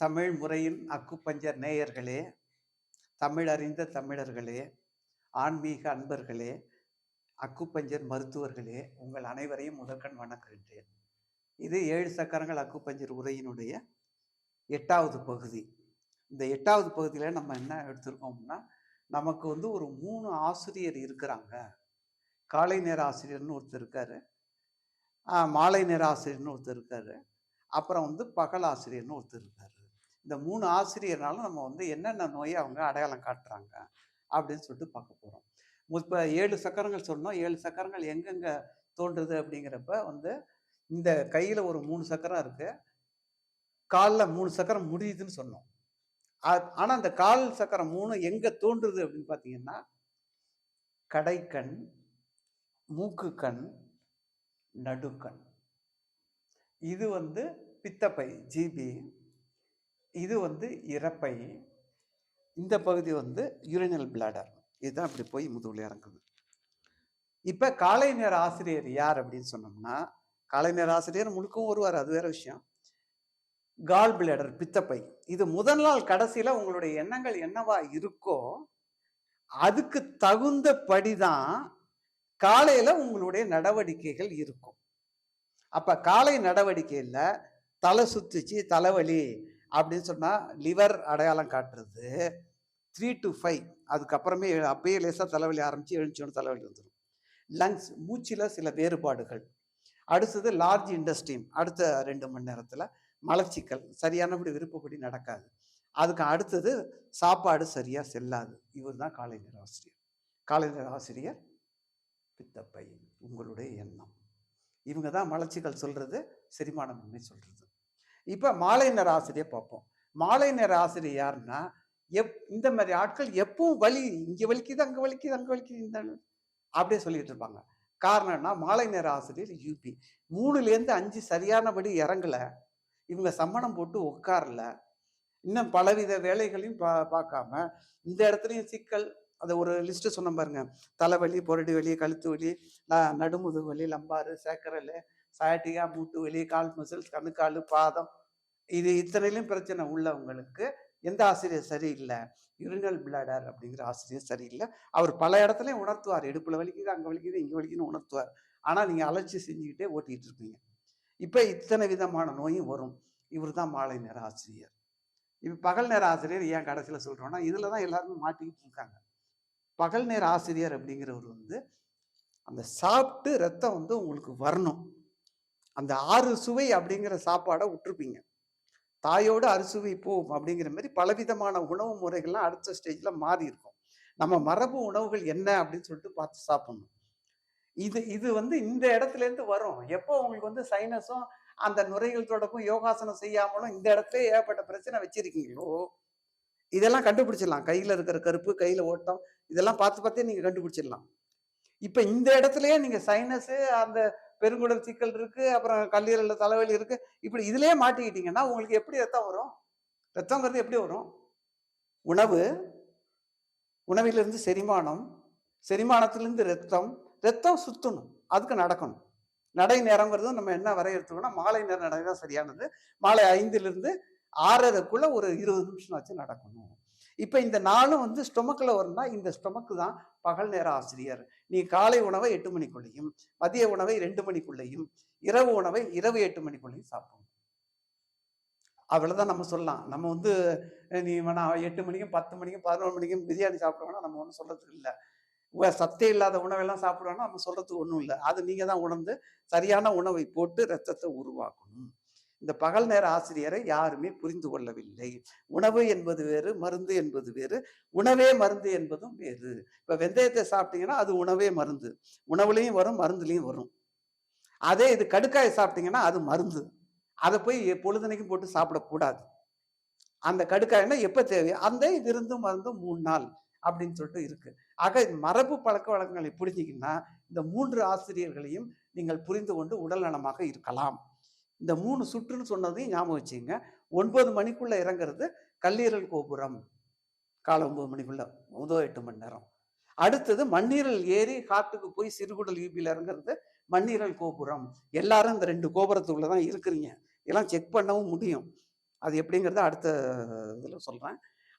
தமிழ் முறையின் அக்குப்பஞ்சர் நேயர்களே தமிழ் அறிந்த தமிழர்களே ஆன்மீக அன்பர்களே அக்குப்பஞ்சர் மருத்துவர்களே உங்கள் அனைவரையும் முதற்கண் வணங்குகின்றேன். இது ஏழு சக்கரங்கள் அக்குப்பஞ்சர் உரையினுடைய எட்டாவது பகுதி. இந்த எட்டாவது பகுதியில் நம்ம என்ன எடுத்திருக்கோம்னா நமக்கு வந்து ஒரு மூணு ஆசிரியர் இருக்கிறாங்க. காலை நேர ஆசிரியர்னு ஒருத்தர் இருக்காரு. மாலை நேர ஆசிரியர்னு ஒருத்தர் இருக்காரு. அப்புறம் வந்து பகல் ஆசிரியர்னு ஒருத்தர் இருக்காரு. இந்த மூணு ஆசிரியர்னாலும் நம்ம வந்து என்னென்ன நோயை அவங்க அடையாளம் காட்டுறாங்க அப்படின்னு சொல்லிட்டு பார்க்க போகிறோம் இப்போ ஏழு சக்கரங்கள் சொன்னோம் ஏழு சக்கரங்கள் எங்கெங்கே தோன்றுது அப்படிங்கிறப்ப வந்து இந்த கையில் ஒரு மூணு சக்கரம் இருக்குது காலில் மூணு சக்கரம் முடியுதுன்னு சொன்னோம். ஆனால் அந்த கால் சக்கரம் மூணு எங்கே தோன்றுது அப்படின்னு பார்த்தீங்கன்னா கடைக்கண் மூக்கு கண் நடுக்கண். இது வந்து பித்தப்பை ஜிபி இது வந்து இறப்பை இந்த பகுதி வந்து யூரினல் பிளாடர் இதுதான் அப்படி போய் முதுகில் இறங்குது. இப்போ காலை நேர ஆசிரியர் யார் அப்படின்னு சொன்னோம்னா காலை நேர ஆசிரியர் முழுக்கவும் வருவார் அது வேற விஷயம். கால் பிளேடர் பித்தப்பை. இது முதல் நாள் கடைசியில் உங்களுடைய எண்ணங்கள் என்னவா இருக்கோ அதுக்கு தகுந்தபடி தான் காலையில் உங்களுடைய நடவடிக்கைகள் இருக்கும். அப்போ காலை நடவடிக்கையில் தலை சுத்துச்சு தலைவலி அப்படின்னு சொன்னால் லிவர் அடையாளம் காட்டுறது த்ரீ டு ஃபைவ் அதுக்கப்புறமே அப்பயே லேசாக தலைவலி ஆரம்பித்து எழுந்தோன்னு தலைவலி வந்துடும் லங்ஸ் மூச்சில் சில வேறுபாடுகள். அடுத்தது லார்ஜ் இண்டஸ்ட்ரீம் அடுத்த ரெண்டு மணி நேரத்தில் மலச்சிக்கல். சரியானபடி விருப்பப்படி நடக்காது. அதுக்கு அடுத்தது சாப்பாடு சரியாக செல்லாது. இவர் தான் காலை நேர ஆசிரியர். காலை நேர ஆசிரியர் பித்தப்பை உங்களுடைய எண்ணம். இவங்க தான் மலச்சிக்கல் சொல்கிறது செரிமானமின்மை சொல்கிறது இப்போ மாலை நேர ஆசிரியை பார்ப்போம். மாலை நேர ஆசிரியர் யாருன்னா எப் இந்த மாதிரி ஆட்கள் எப்பவும் வலி இங்கே வலிக்குது அங்கே வலிக்குது அங்கே வலிக்குது இந்த அப்படியே சொல்லிட்டு இருப்பாங்க. காரணம்னா மாலை நேர ஆசிரியர் யூபி மூணுலேருந்து அஞ்சு சரியானபடி இறங்கல. இவங்க சம்மணம் போட்டு உட்காரல இன்னும் பலவித வேலைகளையும் பா பார்க்காம இந்த இடத்துலையும் சிக்கல். அதை ஒரு லிஸ்ட்டு சொன்ன பாருங்க. தலைவலி பொரடி வலி கழுத்து வலி நடுமுது நடுமுதுகு வலி லம்பாறு சேக்கரல் சயாட்டிகா மூட்டு வலி கால் மசில்ஸ் கணுக்கால் பாதம். இது இத்தனையிலும் பிரச்சனை உள்ளவங்களுக்கு எந்த ஆசிரியர் சரியில்லை? யூரினல் பிளடர் அப்படிங்கிற ஆசிரியர் சரியில்லை. அவர் பல இடத்துலையும் உணர்த்துவார். இடுப்பில் வலிக்குது அங்கே வலிக்குது இங்கே வலிக்குதுன்னு உணர்த்துவார். ஆனால் நீங்கள் அலட்சி செஞ்சுக்கிட்டே ஓட்டிகிட்டு இருப்பீங்க. இப்போ இத்தனை விதமான நோயும் வரும். இவர் தான் மாலை நேர ஆசிரியர். இப்போ பகல் நேர ஆசிரியர் ஏன் கடைசியில் சொல்கிறோன்னா இதில் தான் எல்லாருமே மாட்டிக்கிட்டு இருக்காங்க. பகல் நேர ஆசிரியர் அப்படிங்கிறவர் வந்து அந்த சாப்பிட்டு ரத்தம் வந்து உங்களுக்கு வரணும். அந்த ஆறு சுவை அப்படிங்கிற சாப்பாடை விட்டுருப்பீங்க தாயோடு அறுசுவை போம் அப்படிங்கிற மாதிரி பலவிதமான உணவு முறைகள்லாம் அடுத்த ஸ்டேஜில் மாறி இருக்கும். நம்ம மரபு உணவுகள் என்ன அப்படின்னு சொல்லிட்டு பார்த்து சாப்பிடணும். இது இது வந்து இந்த இடத்துலேருந்து வரும். எப்போ உங்களுக்கு வந்து சைனஸும் அந்த நுரைகள் தொடக்கும் யோகாசனம் செய்யாமலும் இந்த இடத்துல ஏகப்பட்ட பிரச்சனை வச்சிருக்கீங்களோ இதெல்லாம் கண்டுபிடிச்சிடலாம். கையில் இருக்கிற கருப்பு கையில் ஓட்டம் இதெல்லாம் பார்த்து பார்த்தே நீங்கள் கண்டுபிடிச்சிடலாம். இப்போ இந்த இடத்துலயே நீங்கள் சைனஸு அந்த பெருங்குடல் சிக்கல் இருக்கு அப்புறம் கல்லீரலில் தலைவலி இருக்கு. இப்படி இதுலயே மாட்டிக்கிட்டீங்கன்னா உங்களுக்கு எப்படி ரத்தம் வரும்? ரத்தங்கிறது எப்படி வரும்? உணவு உணவிலிருந்து செரிமானம் செரிமானத்திலிருந்து ரத்தம் ரத்தம் சுத்தணும் அதுக்கு நடக்கணும். நடை நேரங்கிறதும் நம்ம என்ன வரையறுத்துக்கணும் மாலை நேர நடை தான் சரியானது. மாலை ஐந்திலிருந்து ஆறரைக்குள்ளே ஒரு இருபது நிமிஷம் ஆச்சு நடக்கணும். இப்போ இந்த நாளும் வந்து ஸ்டொமக்கில் வரும்னா இந்த ஸ்டொமக்கு தான் பகல் நேர ஆசிரியர். நீ காலை உணவை எட்டு மணிக்குள்ளேயும் மதிய உணவை ரெண்டு மணிக்குள்ளேயும் இரவு உணவை இரவு எட்டு மணிக்குள்ளேயும் சாப்பிடணும். அவ்வளோதான் நம்ம சொல்லலாம். நம்ம வந்து நீ வேணா எட்டு மணிக்கும் பத்து மணிக்கும் பதினொரு மணிக்கும் பிரியாணி சாப்பிடுவோம்னா நம்ம ஒன்றும் சொல்கிறதுக்கு இல்லை. உ- சத்தே இல்லாத உணவெல்லாம் சாப்பிடுவோம்னா நம்ம சொல்கிறதுக்கு ஒன்றும் இல்லை. அது நீங்கள் தான் உணர்ந்து சரியான உணவை போட்டு ரத்தத்தை உருவாக்கணும். இந்த பகல் நேர ஆசிரியரை யாருமே புரிந்து கொள்ளவில்லை. உணவு என்பது வேறு மருந்து என்பது வேறு உணவே மருந்து என்பதும் வேறு. இப்போ வெந்தயத்தை சாப்பிட்டீங்கன்னா அது உணவே மருந்து. உணவுலையும் வரும் மருந்துலையும் வரும். அதே இது கடுக்காயை சாப்பிட்டீங்கன்னா அது மருந்து. அதை போய் பொழுதுனைக்கும் போட்டு சாப்பிடக்கூடாது அந்த கடுக்காய்னா எப்போ தேவையோ அந்த விருந்தும் மருந்தும் மூணு நாள் அப்படின்னு சொல்லிட்டு இருக்கு. ஆக மரபு பழக்க வழக்கங்களை புரிஞ்சிங்கன்னா இந்த மூன்று ஆசிரியர்களையும் நீங்கள் புரிந்து கொண்டு உடல் நலமாக இருக்கலாம். இந்த மூணு சுற்றுன்னு சொன்னதையும் ஞாபகம் வச்சுங்க ஒன்பது மணிக்குள்ள இறங்குறது கல்லீரல் கோபுரம். காலை ஒன்பது மணிக்குள்ள முதல் எட்டு மணி நேரம். அடுத்தது மண்ணீரல் ஏறி காட்டுக்கு போய் சிறுகுடல் யூபியில் இறங்குறது மண்ணீரல் கோபுரம். எல்லாரும் இந்த ரெண்டு கோபுரத்துக்குள்ள தான் இருக்கிறீங்க. இதெல்லாம் செக் பண்ணவும் முடியும். அது எப்படிங்கிறத அடுத்த இதில் சொல்கிறேன்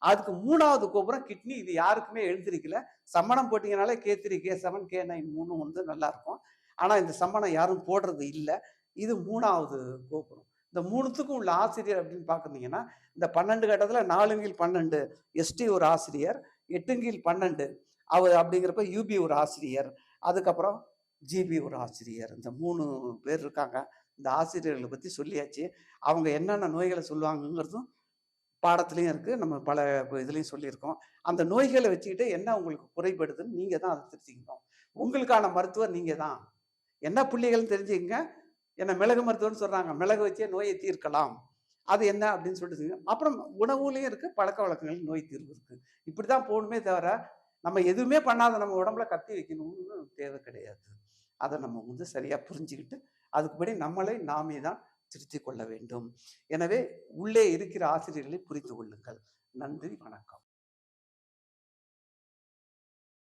அதுக்கு மூணாவது கோபுரம் கிட்னி இது யாருக்குமே எழுந்திருக்கல. சம்மணம் போட்டிங்கனாலே K three K seven K nine மூணு வந்து நல்லாயிருக்கும் ஆனால் இந்த சம்மணம் யாரும் போடுறது இல்லை. இது மூணாவது கோபுரம். இந்த மூணுத்துக்கும் உள்ள ஆசிரியர் அப்படின்னு பார்க்குறீங்கன்னா இந்த பன்னெண்டு கட்டத்தில் நாலுங்கில் பன்னெண்டு எஸ்டி ஒரு ஆசிரியர் எட்டுங்கில் பன்னெண்டு அவர் அப்படிங்கிறப்ப யூபி ஒரு ஆசிரியர் அதுக்கப்புறம் ஜிபி ஒரு ஆசிரியர். இந்த மூணு பேர் இருக்காங்க. இந்த ஆசிரியர்களை பற்றி சொல்லியாச்சு. அவங்க என்னென்ன நோய்களை சொல்லுவாங்கங்கிறதும் பாடத்துலையும் இருக்குது நம்ம பல இதுலேயும் சொல்லியிருக்கோம். அந்த நோய்களை வச்சுக்கிட்டு என்ன உங்களுக்கு குறைபடுதுன்னு நீங்கள் தான் அதை திருத்திக்கணும் உங்களுக்கான மருத்துவர் நீங்கள் தான். என்ன புள்ளிகள்னு தெரிஞ்சுக்கங்க. என்ன மிளகு மருத்துவம்னு சொல்கிறாங்க மிளகு வச்சே நோயை தீர்க்கலாம். அது என்ன அப்படின்னு சொல்லிட்டு அப்புறம் உணவுலையும் இருக்குது பழக்க வழக்கங்கள் நோய் தீர்வு இருக்குது இப்படி தான் போகணுமே தவிர நம்ம எதுவுமே பண்ணாத நம்ம உடம்புல கத்தி வைக்கணும்னு தேவை கிடையாது. அதை நம்ம வந்து சரியாக புரிஞ்சுக்கிட்டு அதுக்குபடி நம்மளை நாமே தான் திருத்தி கொள்ள வேண்டும். எனவே உள்ளே இருக்கிற ஆசிரியர்களை புரிந்து கொள்ளுங்கள். நன்றி வணக்கம்.